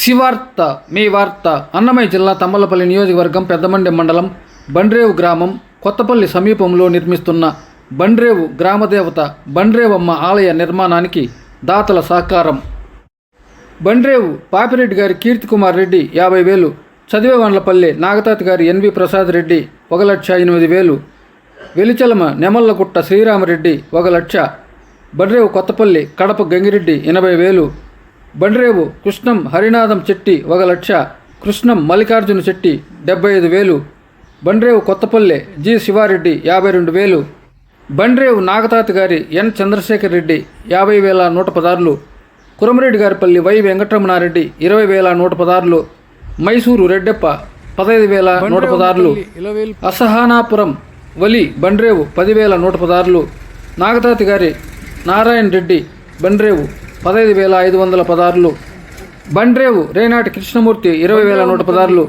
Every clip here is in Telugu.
శివార్త మీ వార్త అన్నమయ్య జిల్లా తమ్మలపల్లి నియోజకవర్గం పెద్దమండి మండలం బండ్రేవు గ్రామం కొత్తపల్లి సమీపంలో నిర్మిస్తున్న బండ్రేవు గ్రామదేవత బండ్రేవమ్మ ఆలయ నిర్మాణానికి దాతల సహకారం. బండ్రేవు పాపిరెడ్డి గారి కీర్తికుమార్ రెడ్డి యాభై వేలు చదివేవాండ్లపల్లె నాగతాతి గారి ఎన్వి ప్రసాద్ రెడ్డి ఒక లక్ష ఎనిమిది వేలు వెలిచలమ నెమల్లగుట్ట శ్రీరామరెడ్డి ఒక లక్ష బండ్రేవు కొత్తపల్లి కడప గంగిరెడ్డి ఎనభై వేలు బండ్రేవు కృష్ణం హరినాథం చెట్టి ఒక లక్ష కృష్ణం మల్లికార్జున చెట్టి డెబ్బై ఐదు వేలు. బండ్రేవు కొత్తపల్లె జి. శివారెడ్డి యాభై రెండు వేలు. బండ్రేవు నాగతాతి గారి ఎన్. చంద్రశేఖర్ రెడ్డి యాభై వేల నూట పదార్లు కురమరెడ్డి గారిపల్లి వై వెంకటరమణారెడ్డి ఇరవై వేల నూట పదార్లు మైసూరు రెడ్డెప్ప పదహైదు వేల నూట పదార్లు అసహానాపురం వలి బండ్రేవు పదివేల నూట పదార్లు నాగతాతి గారి నారాయణ రెడ్డి బండ్రేవు పదహైదు వేల ఐదు వందల పదార్లు. బండ్రేవు రేనాటి కృష్ణమూర్తి ఇరవై వేల నూట పదార్లు.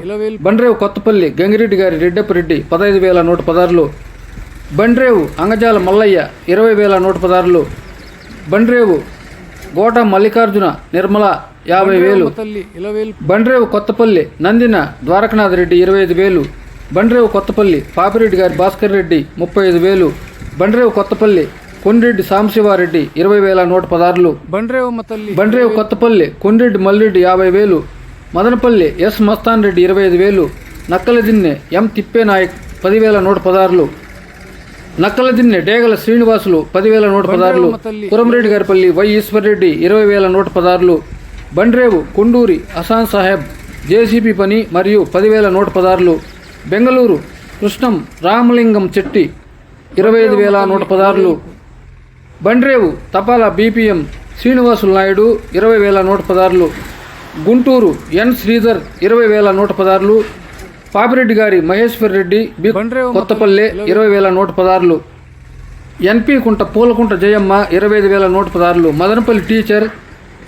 బండ్రేవు కొత్తపల్లి గంగిరెడ్డి గారి రెడ్డప్పరెడ్డి పదహైదు వేల నూట పదార్లు. బండ్రేవు అంగజాల మల్లయ్య ఇరవై వేల నూట పదార్లు. బండ్రేవు గోట మల్లికార్జున నిర్మల యాభై వేలు. బండ్రేవు కొత్తపల్లి నందిన ద్వారకనాథ్ రెడ్డి ఇరవై ఐదు వేలు. బండ్రేవు కొత్తపల్లి పాపిరెడ్డి గారి భాస్కర్ రెడ్డి ముప్పై ఐదు వేలు. బండ్రేవు కొత్తపల్లి కొండ్రెడ్డి సాంబశివారెడ్డి ఇరవై వేల నూట పదార్లు బండ్రేవమ్మ తల్లి బండ్రేవు కొత్తపల్లి కొండ్రెడ్డి మల్రెడ్డి యాభై వేలు మదనపల్లి ఎస్ మస్తాన్ రెడ్డి ఇరవై ఐదు వేలు నక్కలదిన్నె ఎం తిప్పేనాయక్ పదివేల నూట పదార్లు నక్కలదిన్నె డేగల శ్రీనివాసులు పదివేల నూట పదార్లు కురంరెడ్డి గారిపల్లి వై ఈశ్వర్రెడ్డి ఇరవై వేల నూట పదార్లు బండ్రేవు కొండూరి అసాన్ సాహెబ్ జేసీబీ పని మరియు పదివేల నూట పదార్లు బెంగళూరు కృష్ణం రామలింగం చెట్టి ఇరవై ఐదు వేల నూట పదార్లు బండ్రేవు తపాలా బీపీఎం శ్రీనివాసులు నాయుడు ఇరవై వేల నూట పదార్లు గుంటూరు ఎన్ శ్రీధర్ ఇరవై వేల నూట పదార్లు పాపిరెడ్డి గారి మహేశ్వర్ రెడ్డి బి బండ్రేవు కొత్తపల్లె ఇరవై వేల నూట పదార్లు ఎన్పి కుంట పూలకుంట జయమ్మ ఇరవై ఐదు వేల నూట పదార్లు మదనపల్లి టీచర్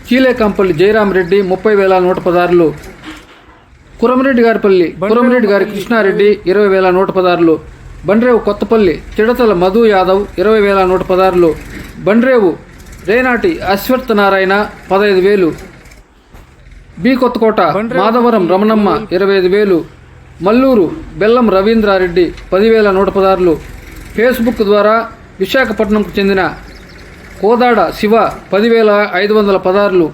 కీలేకంపల్లి జయరాం రెడ్డి ముప్పై వేల నూట పదార్లు కురమరెడ్డి గారిపల్లి కురమరెడ్డి గారి కృష్ణారెడ్డి ఇరవై వేల నూట పదార్లు బండ్రేవు కొత్తపల్లి చిడతల మధు యాదవ్ ఇరవై వేల నూట పదార్లు బండ్రేవు రేనాటి అశ్వత్థ నారాయణ పదహైదు వేలు. బి. కొత్తకోట మాధవరం రమణమ్మ ఇరవై ఐదు వేలు. మల్లూరు బెల్లం రవీంద్రారెడ్డి పదివేల నూట పదార్లు ఫేస్బుక్ ద్వారా విశాఖపట్నంకు చెందిన కోదాడ శివ పదివేల ఐదు వందల పదార్లు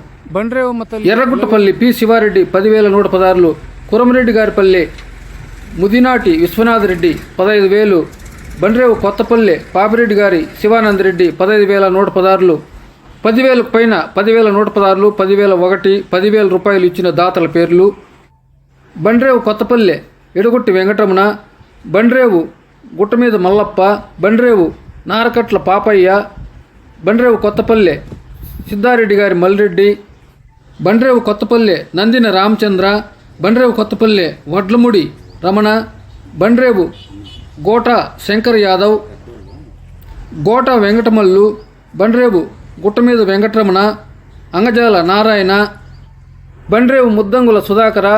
ఎర్రగుట్టపల్లి పి. శివారెడ్డి పదివేల నూట పదార్లు కురమరెడ్డి గారిపల్లి ముదినాటి విశ్వనాథరెడ్డి పదహైదు వేలు. బండ్రేవు కొత్తపల్లె పాపిరెడ్డి గారి శివానందరెడ్డి పదహైదు వేల నూట పదార్లు పదివేలకు పైన పదివేల నూట పదార్లు పదివేల ఒకటి పదివేల రూపాయలు ఇచ్చిన దాతల పేర్లు. బండ్రేవు కొత్తపల్లె ఎడుగుట్టి వెంకటరమణ బండ్రేవు గుట్ట మీద మల్లప్ప బండ్రేవు నారకట్ల పాపయ్య బండ్రేవు కొత్తపల్లె సిద్ధారెడ్డి గారి మల్రెడ్డి బండ్రేవు కొత్తపల్లె నందిన రామచంద్ర బండ్రేవు కొత్తపల్లె వడ్లముడి రమణ బండ్రేవు గోట శంకర్ యాదవ్ గోట వెంకటమల్లు బండ్రేవు గుట్టమీద వెంకటరమణ అంగజాల నారాయణ బండ్రేవు ముద్దంగుల సుధాకర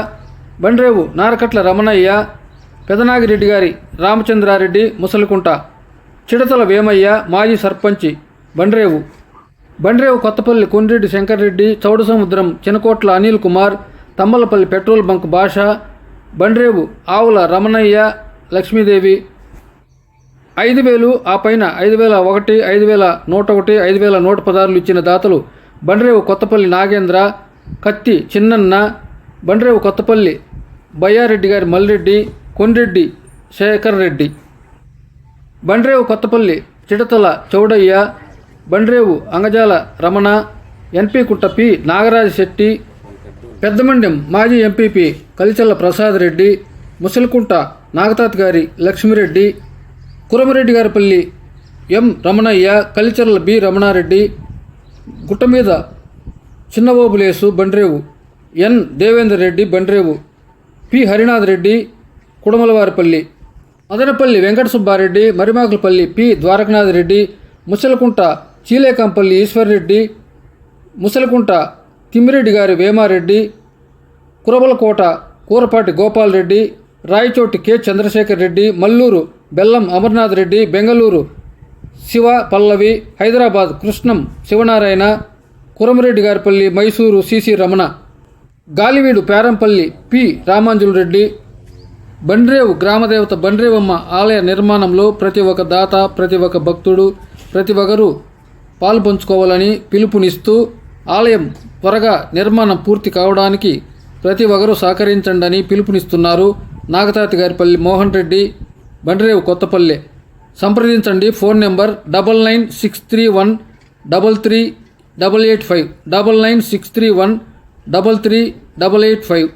బండ్రేవు నారకట్ల రమణయ్య పెదనాగిరెడ్డి గారి రామచంద్రారెడ్డి ముసలికుంట చిడతల వేమయ్య మాజీ సర్పంచి బండ్రేవు బండ్రేవు కొత్తపల్లి కొండ్రెడ్డి శంకర్రెడ్డి చౌడు సముద్రం చినకోట్ల అనిల్ కుమార్ తమ్మలపల్లి పెట్రోల్ బంక్ భాష బండ్రేవు ఆవుల రమణయ్య లక్ష్మీదేవి ఐదు వేలు ఆ పైన ఐదు వేల ఒకటి ఐదు వేల నూట ఒకటి ఐదు వేల నూట పదార్లు ఇచ్చిన దాతలు బండ్రేవు కొత్తపల్లి నాగేంద్ర కత్తి చిన్నన్న బండ్రేవు కొత్తపల్లి బయ్యారెడ్డి గారి మల్రెడ్డి కొండ్రెడ్డి శేఖర్ రెడ్డి. బండ్రేవు కొత్తపల్లి చిడతల చౌడయ్య బండ్రేవు అంగజాల రమణ ఎన్పి కుట్ట పి నాగరాజ శెట్టి పెద్దమండెం మాజీ MPP Kalichalla Prasad Reddy Musalikunta Nagatata gari Lakshmireddy Kuramareddy Garipalli M Ramanaiah Kalicharla B Ramanareddy గుట్ట మీద Chinnabobulesu Bandrevu N Devender Reddy Bandrevu P Harinath Reddy Kudamalavaripalli Madanapalle Venkata Subbareddy Marimakulapalli P Dwarakanath Reddy Musalakunta Chilekampalli Eshwarreddy Musalakunta Timmireddy gari Vemareddy Kurabalakota Kurapati Gopal Reddy Rayachoti K. Chandrasekhar Reddy Malluru Bellam Amarnath Reddy Bengaluru Shiva Pallavi Hyderabad Krishnam Sivanarayana Kuramareddy Garipalli Mysuru C C Ramana Galiveedu Perampalli P. Ramanjulu Reddy Bandrevu గ్రామదేవత బండ్రేవమ్మ ఆలయ నిర్మాణంలో ప్రతి ఒక్క దాత ప్రతి ఒక్క భక్తుడు ప్రతి ఒక్కరూ పాల్పంచుకోవాలని పిలుపునిస్తూ ఆలయం త్వరగా నిర్మాణం పూర్తి కావడానికి ప్రతి ఒక్కరూ సహకరించండి పిలుపునిస్తున్నారు. నాగతాతి గారిపల్లి మోహన్ రెడ్డి బండరేవు కొత్తపల్లె. సంప్రదించండి phone number double nine six three one double three double eight five. Double nine six three one double three double eight five.